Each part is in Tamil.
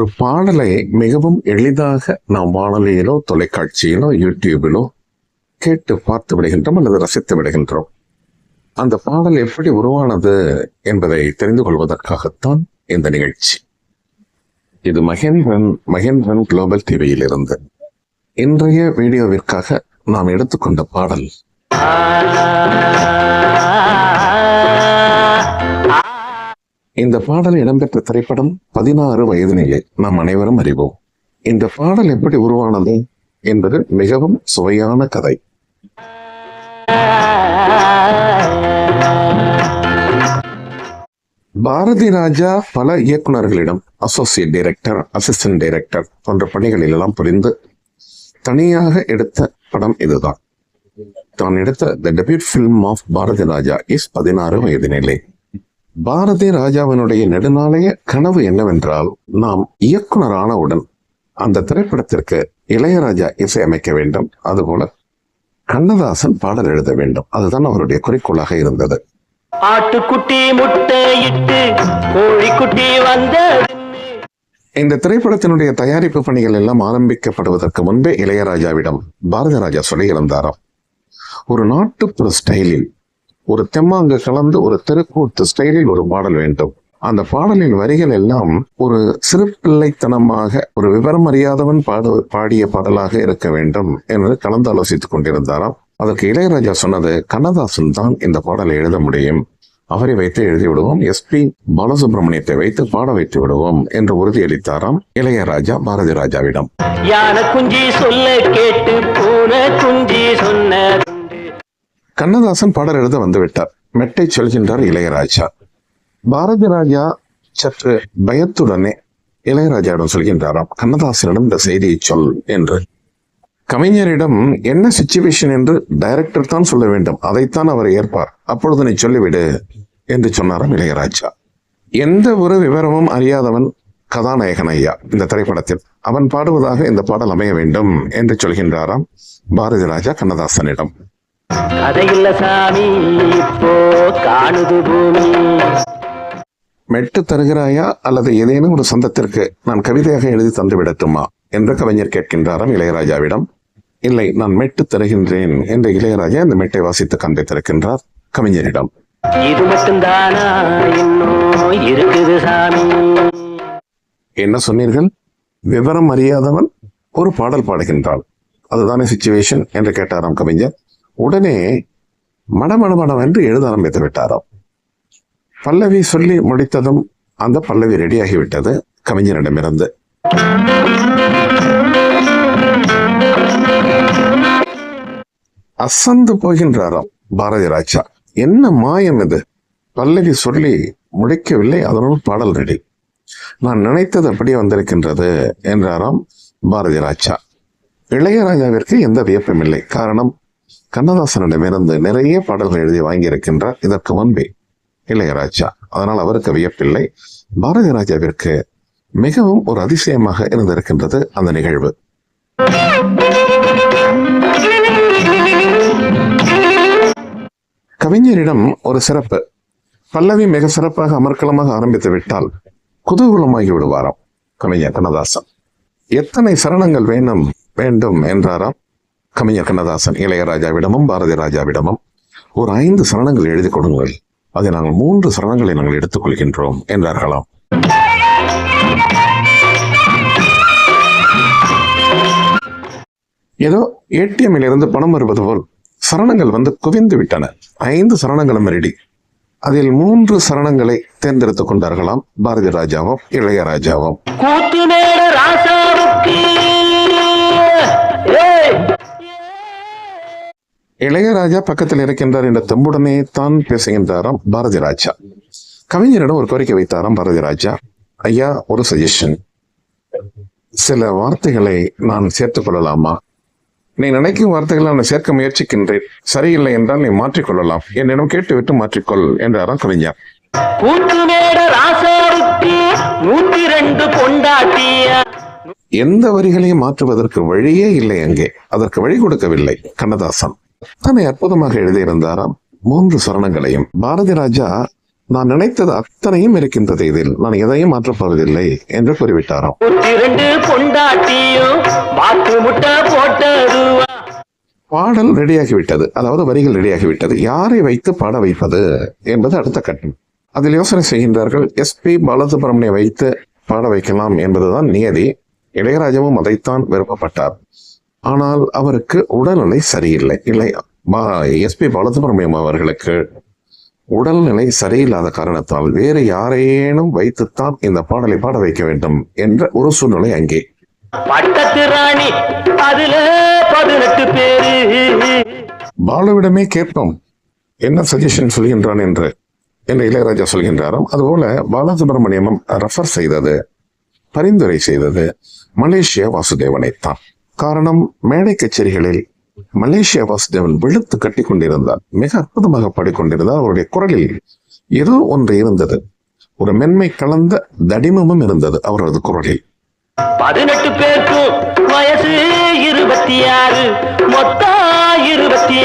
ஒரு பாடலை மிகவும் எளிதாக நாம் வானொலியிலோ தொலைக்காட்சியிலோ யூடியூபிலோ கேட்டு பார்த்து விடுகின்றோம் அல்லது ரசித்து விடுகின்றோம். அந்த பாடல் எப்படி உருவானது என்பதை தெரிந்து கொள்வதற்காகத்தான் இந்த நிகழ்ச்சி. இது மகேந்திரன் மகேந்திரன் குளோபல் டிவியில் இருந்து இன்றைய வீடியோவிற்காக நாம் எடுத்துக்கொண்ட பாடல். பாடல் இடம்பெற்ற திரைப்படம் பதினாறு வயதினிலே நாம் அனைவரும் அறிவோம். இந்த பாடல் எப்படி உருவானது என்பது மிகவும் சுவையான கதை. பாரதி ராஜா பல இயக்குனர்களிடம் அசோசியேட் டைரக்டர் அசிஸ்டன்ட் டைரக்டர் போன்ற பணிகளில் எல்லாம் புரிந்து தனியாக எடுத்த படம் இதுதான். தான் எடுத்த the debut film of Bharathi Raja is Pathinaru Vayathinile Bharathi ராஜாவினுடைய நெடுநாளைய கனவு என்னவென்றால் நாம் இயக்குனர் ஆனவுடன் அந்த திரைப்படத்திற்கு இளையராஜா இசையமைக்க வேண்டும். அதுபோல கண்ணதாசன் பாடல் எழுத வேண்டும். அதுதான் அவருடைய குறிக்கோளாக இருந்தது. ஆட்டுக்குட்டி முட்டையிட்டு கோழிக்குட்டி வந்த இந்த திரைப்படத்தினுடைய தயாரிப்பு பணிகள் எல்லாம் ஆரம்பிக்கப்படுவதற்கு முன்பே இளையராஜாவிடம் பாரதி ராஜா சொல்லியிருந்தாராம். ஒரு நாட்டுப்புற ஸ்டைலில் ஒரு தெம்மாங்கு கலந்து ஒரு தெருக்கூத்து ஸ்டைலில் ஒரு பாடல் வேண்டும். அந்த பாடலின் வரிகள் எல்லாம் ஒரு சிறு பிள்ளைத்தனமாக ஒரு விவரம் அறியாதவன் பாடு பாடிய பாடலாக இருக்க வேண்டும் என்று கலந்து ஆலோசித்துக் கொண்டிருந்தாராம். அதற்கு இளையராஜா சொன்னது கண்ணதாசன் தான் இந்த பாடலை எழுத முடியும். அவரை வைத்து எழுதி விடுவோம். எஸ்பி பாலசுப்ரமணியத்தை வைத்து பாட வைத்து விடுவோம் என்று உறுதியளித்தாராம் இளையராஜா பாரதி ராஜாவிடம் யானை குஞ்சி சொல்ல கேட்டு பூனை குஞ்சி சொன்ன கண்ணதாசன் பாடல் எழுத வந்துவிட்டார். மெட்டை சொல்கின்றார் இளையராஜா. பாரதி ராஜா சற்று பயத்துடனே இளையராஜாவிடம் சொல்கின்றாராம் கண்ணதாசனிடம் இந்த செய்தியை சொல் என்று. கவிஞரிடம் என்ன சுச்சுவேஷன் என்று டைரக்டர் தான் சொல்ல வேண்டும். அதைத்தான் அவர் ஏற்பார். அப்பொழுது நீ சொல்லிவிடு என்று சொன்னாராம் இளையராஜா. எந்த ஒரு விவரமும் அறியாதவன் கதாநாயகன் ஐயா. இந்த திரைப்படத்தில் அவன் பாடுவதாக இந்த பாடல் அமைய வேண்டும் என்று சொல்கின்றாராம் பாரதி ராஜா கண்ணதாசனிடம். கதையில்ல சாமி இப்போ காணுது பூமி. மெட்டு தருகிறாயா அல்லது ஏதேனும் ஒரு சொந்தத்திற்கு நான் கவிதையாக எழுதி தந்து விடட்டுமா என்று கவிஞர் கேட்கின்றாராம் இளையராஜாவிடம். இல்லை நான் மெட்டு தருகின்றேன் என்று இளையராஜா இந்த மெட்டை வாசித்து காண்பித்திருக்கின்றார் கவிஞரிடம். இது மட்டும்தானா? இருக்குது சாமி. என்ன சொன்னீர்கள்? விவரம் அறியாதவன் ஒரு பாடல் பாடுகின்றான் அதுதானே சுச்சுவேஷன் என்று கேட்டாராம் கவிஞர். உடனே மடமடமடம் என்று எழுத ஆரம்பித்து விட்டாராம். பல்லவி சொல்லி முடித்ததும் அந்த பல்லவி ரெடியாகிவிட்டது கவிஞரிடமிருந்து. அசந்து போகின்றாராம் பாரதி ராஜா. என்ன மாயம் இது? பல்லவி சொல்லி முடிக்கவில்லை அதனுள் பாடல் ரெடி. நான் நினைத்தது அப்படியே வந்திருக்கின்றது என்றாராம் பாரதி ராஜா. இளையராஜாவிற்கு எந்த வியப்பும் இல்லை காரணம் கண்ணதாசனிடமிருந்து நிறைய பாடல்கள் எழுதி வாங்கியிருக்கின்றார். இதற்கு முன்பே இளையராஜா. அதனால் அவருக்கு வியப்பில்லை. பாரதி ராஜாவிற்கு மிகவும் ஒரு அதிசயமாக இருந்திருக்கின்றது அந்த நிகழ்வு. கவிஞரிடம் ஒரு சிறப்பு. பல்லவி மிக சிறப்பாக அமர்க்கலமாக ஆரம்பித்து விட்டால் குதூகூலமாகி விடுவாராம். கவிஞர் கண்ணதாசன். எத்தனை சரணங்கள் வேண்டும் வேண்டும் என்றாராம். கவிஞர் கண்ணதாசன் இளையராஜாவிடமும் பாரதி ராஜாவிடமும் ஒரு ஐந்து சரணங்கள் எழுதி கொடுங்கள். அதை நாங்கள் மூன்று சரணங்களை நாங்கள் எடுத்துக்கொள்கின்றோம் என்றார்களாம். ஏதோ ஏடிஎம்மில் இருந்து பணம் வருவது போல் சரணங்கள் வந்து குவிந்து விட்டன. ஐந்து சரணங்களும் ரெடி. அதில் மூன்று சரணங்களை தேர்ந்தெடுத்துக் கொண்டார்களாம் பாரதி ராஜாவும் இளையராஜாவும் கூத்து இளையராஜா பக்கத்தில் இருக்கின்றார் என்ற தெம்புடனே தான் பேசுகின்றாராம் பாரதி ராஜா கவிஞரிடம் ஒரு கோரிக்கை வைத்தாராம் பாரதி ராஜா ஐயா ஒரு சஜஷன் சில வார்த்தைகளை நான் சேர்த்துக் கொள்ளலாமா? நீ நினைக்கும் வார்த்தைகளை நான் சேர்க்க முயற்சிக்கின்றேன். சரியில்லை என்றால் நீ மாற்றிக்கொள்ளலாம். என்னிடம் கேட்டுவிட்டு மாற்றிக்கொள் என்றாராம் கவிஞர். எந்த வரிகளையும் மாற்றுவதற்கு வழியே இல்லை அங்கே. அதற்கு வழி கொடுக்கவில்லை. கண்ணதாசன். தன்னை அற்புதமாக எழுதியிருந்தாராம். மூன்று சரணங்களையும். பாரதி ராஜா நான் நினைத்தது அத்தனையும் இருக்கின்றது இதில். நான் எதையும் மாற்றப்போவதில்லை என்று கூறிவிட்டாராம். பாடல் ரெடியாகிவிட்டது அதாவது வரிகள் ரெடியாகிவிட்டது யாரை வைத்து பாட வைப்பது என்பது அடுத்த கட்டம். அதில் யோசனை செய்கின்றார்கள் எஸ்பி பாலசுப்ரமணியை வைத்து பாட வைக்கலாம் என்பதுதான் நியதி. இளையராஜாவும் அதைத்தான் விருப்பப்பட்டார். ஆனால் அவருக்கு உடல்நிலை சரியில்லை. இல்லை எஸ்பி பாலசுப்ரமணியம் அவர்களுக்கு உடல்நிலை சரியில்லாத காரணத்தால் வேறு யாரேனும் வைத்துத்தான் இந்த பாடலை பாட வைக்க வேண்டும் என்ற ஒரு சூழ்நிலை அங்கே. பாலுவிடமே கேட்போம். என்ன சஜஷன் சொல்கின்றான் என்று என்று இளையராஜா சொல்கின்றாராம். அதுபோல பாலசுப்ரமணியமும் ரெஃபர் செய்தது பரிந்துரை செய்தது மலேசியா வாசுதேவனைத்தான். காரணம் மேடை கச்சேரிகளில் மலேசியா வாசுதேவன் வெளுத்து கட்டி கொண்டிருந்தார் மிக அற்புதமாக பாடிக்கொண்டிருந்தார். அவருடைய குரலில் ஏதோ ஒன்று இருந்தது. ஒரு மென்மை கலந்த தடிமமும் இருந்தது அவரது குரலில். பதினெட்டு பேருக்கும் வயசு இருபத்தி ஆறு. மொத்தம் இருபத்தி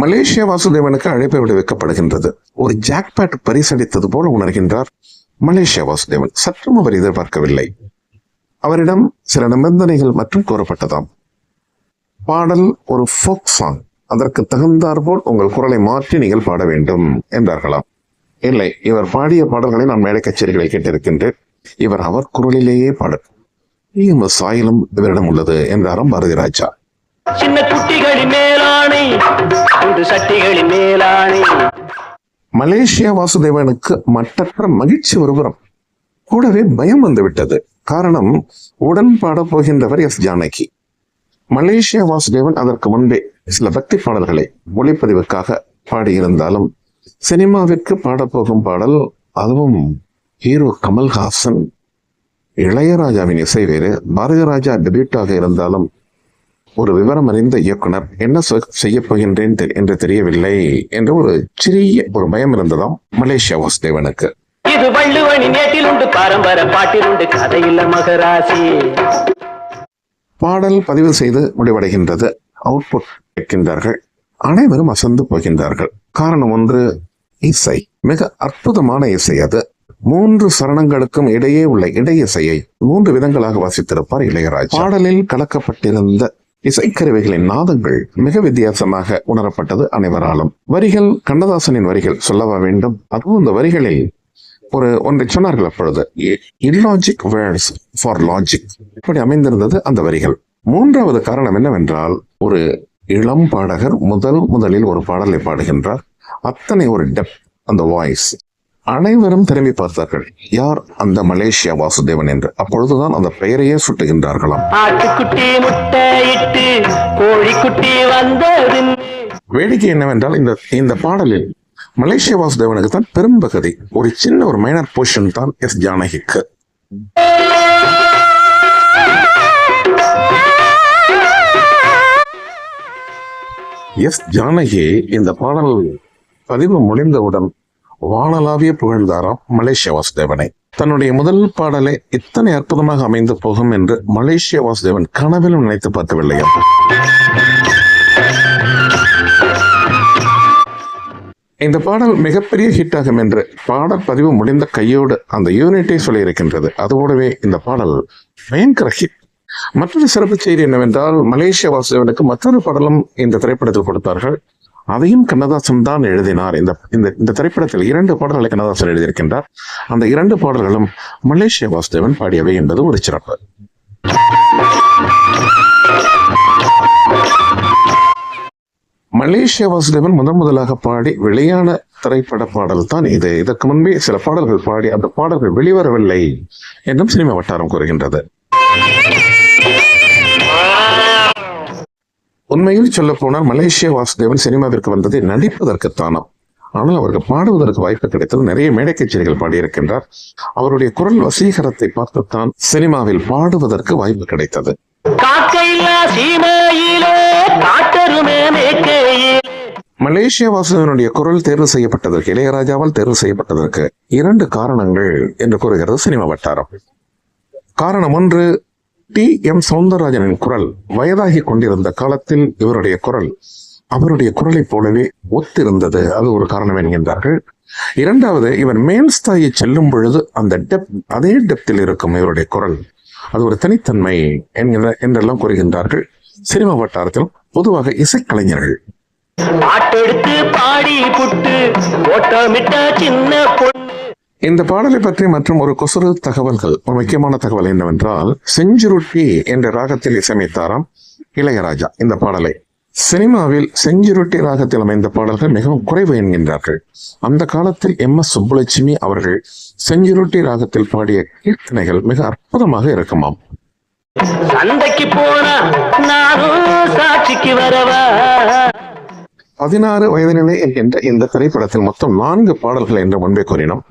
மலேசியா வாசுதேவனுக்கு அழைப்பு விடுவிக்கப்படுகின்றது. ஒரு ஜாக்பாட் பரிசளித்தது போல உணர்கின்றார் மலேசியா வாசுதேவன். சற்றும் அவர் எதிர்பார்க்கவில்லை. அவரிடம் சில நிபந்தனைகள் மற்றும் கூறப்பட்டதாம். பாடல் ஒரு ஃபோக் சாங் அதற்கு தகுந்தாற்போல் உங்கள் குரலை மாற்றி நீங்கள் பாட வேண்டும் என்றார்களாம். இல்லை இவர் பாடிய பாடல்களை நான் மேடை கச்சேரிகளை கேட்டிருக்கின்றேன். இவர் அவர் குரலிலேயே பாடல். சாயலும் இவரிடம் உள்ளது என்றாராம் பாரதி ராஜா சின்ன குட்டிகளின் குண்டு சட்டிகளின் மலேசியா வாசுதேவனுக்கு மட்டற்ற மகிழ்ச்சி ஒருபுறம் கூடவே பயம் வந்துவிட்டது காரணம் உடன் பாடப்போகின்றவர் எஸ். ஜானகி. மலேசியா வாசுதேவன் அதற்கு முன்பே சில பக்தி பாடல்களை ஒளிப்பதிவுக்காக பாடியிருந்தாலும் சினிமாவிற்கு பாடப்போகும் பாடல் அதுவும் ஹீரோ கமல்ஹாசன் இளையராஜாவின் இசை வேறு பாரதிராஜா டெபியூட்டாக இருந்தாலும் ஒரு விவரம் அறிந்த இயக்குனர் என்ன சொ- போகின்றேன் என்று தெரியவில்லை என்ற ஒரு சிறிய ஒரு பயம் இருந்ததாம் மலேசியா வாசுதேவனுக்கு. இது வள்ளுவனி ஏட்டில் உண்டு பாரம்பர பாட்டில் உண்டு கதையில்ல மகராசி. பாடல் பதிவு செய்து முடிவடைகின்றது. அவுட்புட் கேட்கின்றார்கள். அனைவரும் அசந்து போகின்றார்கள். காரணம் ஒன்று இசை. மிக அற்புதமான இசை அது. மூன்று சரணங்களுக்கும் இடையே உள்ள இடையிசையை மூன்று விதங்களாக வாசித்திருப்பார் இளையராஜ். பாடலில் கலக்கப்பட்டிருந்த இசைக்கருவிகளின் நாதங்கள் மிக வித்தியாசமாக உணரப்பட்டது அனைவராலும். வரிகள் கண்ணதாசனின் வரிகள் சொல்லவா வேண்டும்? அதுவும் இந்த வரிகளில் ஒரு ஒன்றை சொன்னார்கள் அப்பொழுது இல்லாஜிக் வேர்ட்ஸ் ஃபார் லாஜிக் இப்படி அமைந்திருந்தது அந்த வரிகள். மூன்றாவது காரணம் என்னவென்றால் ஒரு இளம் பாடகர் முதல் முதலில் ஒரு பாடலை பாடுகின்றார். அத்தனை ஒரு டெப் அந்த வாய்ஸ் அனைவரும் திரும்பி பார்த்தார்கள் யார் அந்த மலேசியா வாசுதேவன் என்று? அப்பொழுதுதான் அந்த பெயரையே சுட்டுகின்றார்களாம். வேடிக்கை என்னவென்றால் இந்த இந்த பாடலில் மலேசிய வாசுதேவனுக்கு தான் பெரும்பகுதி ஒரு சின்ன ஒரு மைனர் போர்ஷன் தான் எஸ் ஜானகிக்கு. எஸ் ஜானகி இந்த பாடல் பதிவு முடிந்தவுடன் வானலாவிய புகழ்ந்தாராம் மலேசிய வாசுதேவனை. தன்னுடைய முதல் பாடலே இத்தனை அற்புதமாக அமைந்து போகும் என்று மலேசிய வாசுதேவன் கனவிலும் நினைத்து பார்த்தவில்லையா இந்த பாடல் மிகப்பெரிய ஹிட் ஆகும் என்று பாடப்பதிவு முடிந்த கையோடு அந்த யூனிட்டை சொல்லியிருக்கின்றது. அதோடவே இந்த பாடல் பயங்கர ஹிட் மற்றொரு சிறப்பு செய்தி என்னவென்றால் மலேசியா வாசுதேவனுக்கு மற்றொரு பாடலும் இந்த திரைப்படத்தில் கொடுத்தார்கள். அதையும் கண்ணதாசன் தான் எழுதினார். இந்த இந்த இந்த திரைப்படத்தில் இரண்டு பாடல்களை கண்ணதாசன் எழுதியிருக்கின்றார். அந்த இரண்டு பாடல்களும் மலேசியா வாசுதேவன் பாடியவை என்பது ஒரு சிறப்பு. மலேசிய வாசுதேவன் முதன் முதலாக பாடி வெளியான திரைப்பட பாடல் தான் இது. இதற்கு முன்பே சில பாடல்கள் பாடி அந்த பாடல்கள் வெளிவரவில்லை என்றும் சினிமா வட்டாரம் கூறுகின்றது. உண்மையில் சொல்ல போனால் மலேசிய வாசுதேவன் சினிமாவிற்கு வந்ததை நடிப்பதற்குத்தானாம் ஆனால் அவருக்கு பாடுவதற்கு வாய்ப்பு கிடைத்தது நிறைய மேடை கச்சேரிகள் பாடியிருக்கின்றார். அவருடைய குரல் வசீகரத்தை பார்த்துத்தான் சினிமாவில் பாடுவதற்கு வாய்ப்பு கிடைத்தது. காட்டருமே மேற்கையிலே குரல் தேர்வு செய்யப்பட்டதற்கு இளையராஜாவால் தேர்வு செய்யப்பட்டதற்கு இரண்டு காரணங்கள் என்று கூறுகிறது சினிமா வட்டாரம். காரணம் ஒன்று டி. எம். சவுந்தரராஜனின் குரல் வயதாகி கொண்டிருந்த காலத்தில் இவருடைய குரல் அவருடைய குரலைப் போலவே ஒத்திருந்தது. அது ஒரு காரணம் என்கின்றார்கள். இரண்டாவது இவர் மேல்ஸ்தாயை செல்லும் பொழுது அந்த டெப் அதே டெப்த்தில் இருக்கும் இவருடைய குரல். அது ஒரு தனித்தன்மை என்கிற என்றெல்லாம் கூறுகின்றார்கள். சினிமா வட்டாரத்தில் பொதுவாக இசைக்கலைஞர்கள். பாட்டெடுத்து பாடி புட்டு ஓட்டமிட்ட சின்ன பொண்ணு. இந்த பாடலை பற்றி மற்றும் ஒரு குசுறு தகவல்கள் ஒரு முக்கியமான தகவல் என்னவென்றால் செஞ்சுருட்டி என்ற ராகத்தில் இசையமைத்தாராம் இளையராஜா இந்த பாடலை. சினிமாவில் செஞ்சுருட்டி ராகத்தில் அமைந்த பாடல்கள் மிகவும் குறைவு என்கின்றார்கள். அந்த காலத்தில் எம் எஸ் சுப்புலட்சுமி அவர்கள் செஞ்சுருட்டி ராகத்தில் பாடிய கீர்த்தனைகள் மிக அற்புதமாக இருக்குமாம். சந்தைக்கு போனா நானும் சாட்சிக்கு வரவா? பதினாறு வயதினிலே என்கின்ற இந்த திரைப்படத்தில் மொத்தம் நான்கு பாடல்கள் என்று முன்பே கூறினோம்.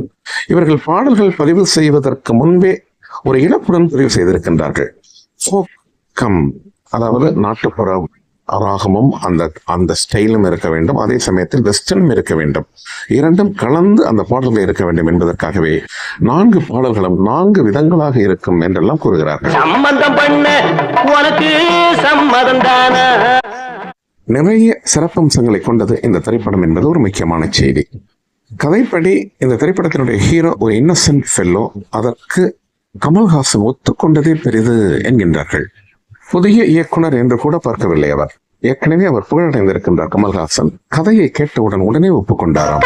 இவர்கள் பாடல்கள் பதிவு செய்வதற்கு முன்பே ஒரு இழப்புடன் பதிவு செய்திருக்கின்றார்கள். கம் அதாவது நாட்டுப்புற ராகமும் அந்த அந்த ஸ்டைலும் இருக்க வேண்டும். அதே சமயத்தில் வெஸ்டர்னும் இருக்க வேண்டும். இரண்டும் கலந்து அந்த பாடல்கள் இருக்க வேண்டும் என்பதற்காகவே நான்கு பாடல்களும் நான்கு விதங்களாக இருக்கும் என்றெல்லாம் கூறுகிறார்கள். நிறைய சிறப்பம்சங்களை கொண்டது இந்த திரைப்படம் என்பது ஒரு முக்கியமான செய்தி. கதைப்படி இந்த திரைப்படத்தினுடைய ஹீரோ ஒரு இன்னசென்ட் ஃபெல்லோ அதற்கு கமல்ஹாசன் ஒத்துக்கொண்டதே பெரிது என்கின்றார்கள். புதிய இயக்குனர் என்று கூட பார்க்கவில்லை அவர். ஏற்கனவே அவர் புகழடைந்திருக்கின்றார் கமல்ஹாசன். கதையை கேட்டவுடன் உடனே ஒப்புக்கொண்டாராம்.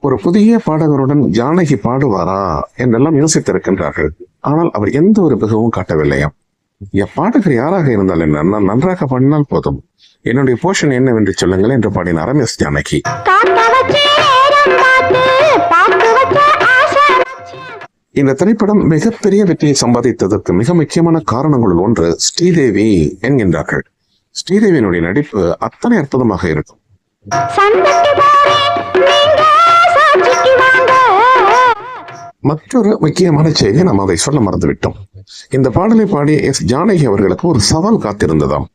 ஒரு புதிய பாடகருடன் ஜானகி பாடுவாரா என்றெல்லாம் யோசித்திருக்கின்றார்கள். ஆனால் அவர் எந்த ஒரு மிகவும் காட்டவில்லையாம் என் பாடகர் யாராக இருந்தால் என்ன? நான் நன்றாக பாடினால் போதும். என்னுடைய போஷன் என்னவென்று சொல்லுங்கள் என்று பாடினார் எஸ் ஜானகி. இந்த திரைப்படம் மிகப்பெரிய வெற்றியை சம்பாதித்ததற்கு மிக முக்கியமான காரணங்களுள் ஒன்று ஸ்ரீதேவி என்கின்றார்கள். ஸ்ரீதேவியினுடைய நடிப்பு அத்தனை அற்புதமாக இருக்கும். மற்றொரு முக்கியமான செய்தி நாம் அதை சொல்ல மறந்துவிட்டோம். இந்த பாடலை பாடிய எஸ் ஜானகி அவர்களுக்கு ஒரு சவால் காத்திருந்ததாம்.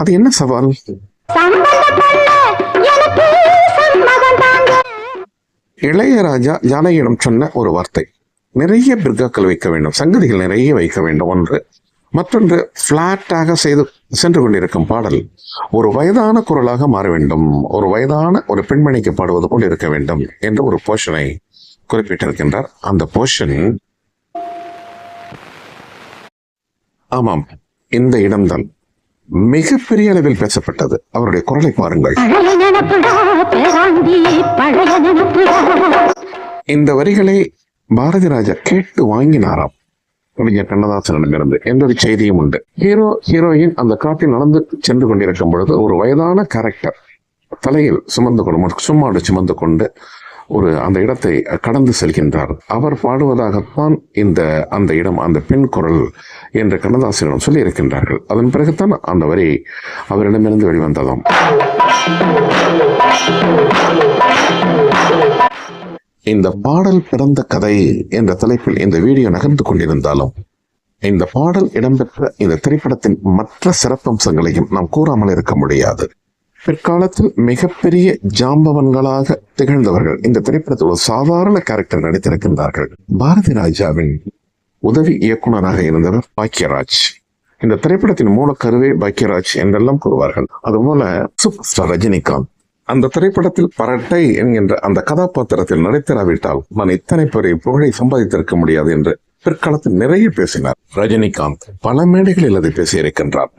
அது என்ன சவால்? இளையராஜா ஜானகியிடம் சொன்ன ஒரு வார்த்தை. நிறைய பிர்காக்கள் வைக்க வேண்டும். சங்கதிகள் நிறைய வைக்க வேண்டும். ஒன்று. மற்றொன்று பிளாட்டாக செய்து சென்று கொண்டிருக்கும் பாடல். ஒரு வயதான குரலாக மாற வேண்டும். ஒரு வயதான ஒரு பெண்மணிக்கு பாடுவது போல் இருக்க வேண்டும் என்ற ஒரு போர்ஷனை குறிப்பிட்டிருக்கின்றார். அந்த போர்ஷன் ஆமாம் இந்த இடம்தான் மிகப்பெரிய அளவில் பேசப்பட்டது. அவருடைய குரலை பாருங்கள். இந்த வரிகளை பாரதி ராஜா கேட்டு வாங்கினாராம். கவிஞர் கண்ணதாசனிடமிருந்து எந்த ஒரு செய்தியும் உண்டு. ஹீரோ ஹீரோயின் அந்த காட்டில் நடந்து சென்று கொண்டிருக்கும் பொழுது ஒரு வயதான கேரக்டர் தலையில் சுமந்து கொண்டு சும்மாடு சுமந்து கொண்டு ஒரு அந்த இடத்தை கடந்து செல்கின்றார். அவர் பாடுவதாகத்தான் இந்த அந்த இடம் அந்த பெண் குரல் என்று கண்ணதாசனிடம் சொல்லி இருக்கின்றார்கள் அதன் பிறகுதான் அந்த வரி அவரிடமிருந்து வெளிவந்ததாம். இந்த பாடல் பிறந்த கதை என்ற தலைப்பில் இந்த வீடியோ நகர்ந்து கொண்டிருந்தாலும் இந்த பாடல் இடம்பெற்ற இந்த திரைப்படத்தின் மற்ற சிறப்பம்சங்களையும் நாம் கூறாமல் இருக்க முடியாது. பிற்காலத்தில் மிகப்பெரிய ஜாம்பவன்களாக திகழ்ந்தவர்கள் இந்த திரைப்படத்தில் ஒரு சாதாரண கேரக்டர் நடித்திருக்கின்றார்கள். பாரதி ராஜாவின் உதவி இயக்குனராக இருந்தவர் பாக்கியராஜ் இந்த திரைப்படத்தின் மூலக்கருவே பாக்கியராஜ் என்றெல்லாம் கூறுவார்கள். அதுபோல சூப்பர் ஸ்டார் ரஜினிகாந்த். அந்த திரைப்படத்தில் பரட்டை என்கின்ற அந்த கதாபாத்திரத்தில் நடித்திராவிட்டால் நான் இத்தனை பெரிய புகழை சம்பாதித்திருக்க முடியாது என்று பிற்காலத்தில் நிறைய பேசினார். ரஜினிகாந்த் பல மேடைகளில் அதை பேசியிருக்கின்றார்.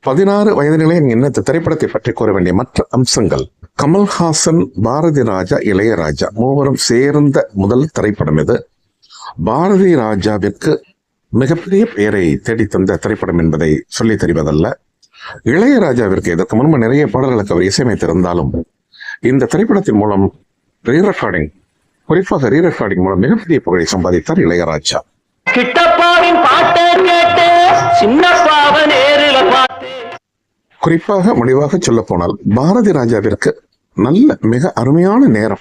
பதினாறு வயதினிலே என்ன திரைப்படத்தை பற்றி கூற வேண்டிய மற்ற அம்சங்கள். கமல்ஹாசன் பாரதி ராஜா இளையராஜா மூவரும் சேர்ந்த முதல் திரைப்படம் இது. பாரதி ராஜாவிற்கு மிகப்பெரிய பெயரை தேடி தந்த திரைப்படம் என்பதை சொல்லி தெரிவதல்ல. இளையராஜாவிற்கு இதற்கு முன்பு நிறைய பாடல்களுக்கு அவர் இசையமைத்திருந்தாலும் இந்த திரைப்படத்தின் மூலம் ரீ ரெக்கார்டிங் குறிப்பாக ரீ ரெக்கார்டிங் மூலம் மிகப்பெரிய புகழை சம்பாதித்தார் இளையராஜா. குறிப்பாக முடிவாக சொல்ல போனால் பாரதி ராஜாவிற்கு நல்ல மிக அருமையான நேரம்.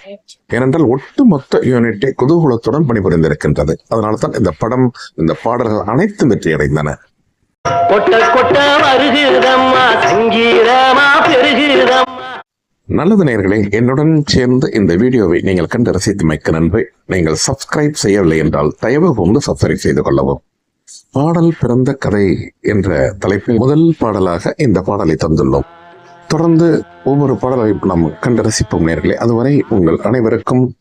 ஏனென்றால் ஒட்டுமொத்த யூனிட்டே குதூகலத்துடன் பணிபுரிந்திருக்கின்றது. அதனால தான் இந்த படம் இந்த பாடல்கள் அனைத்தும் வெற்றி அடைந்தன நல்லது நேயர்களே என்னுடன் சேர்ந்து இந்த வீடியோவை நீங்கள் கண்டு ரசித்தமைக்கு நன்றி. நீங்கள் சப்ஸ்கிரைப் செய்யவில்லை என்றால் தயவு கொண்டு சப்ஸ்கிரைப் செய்து கொள்ளவும். பாடல் பிறந்த கதை என்ற தலைப்பில் முதல் பாடலாக இந்த பாடலை தந்துள்ளோம். தொடர்ந்து ஒவ்வொரு பாடலை நாம் கண்டு ரசிப்போம் நேர்களே. அதுவரை உங்கள் அனைவருக்கும்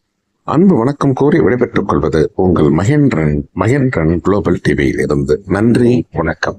அன்பு வணக்கம் கூறி விடைபெற்றுக் கொள்வது உங்கள் மகேந்திரன் மகேந்திரன் குளோபல் டிவியில் இருந்து நன்றி வணக்கம்.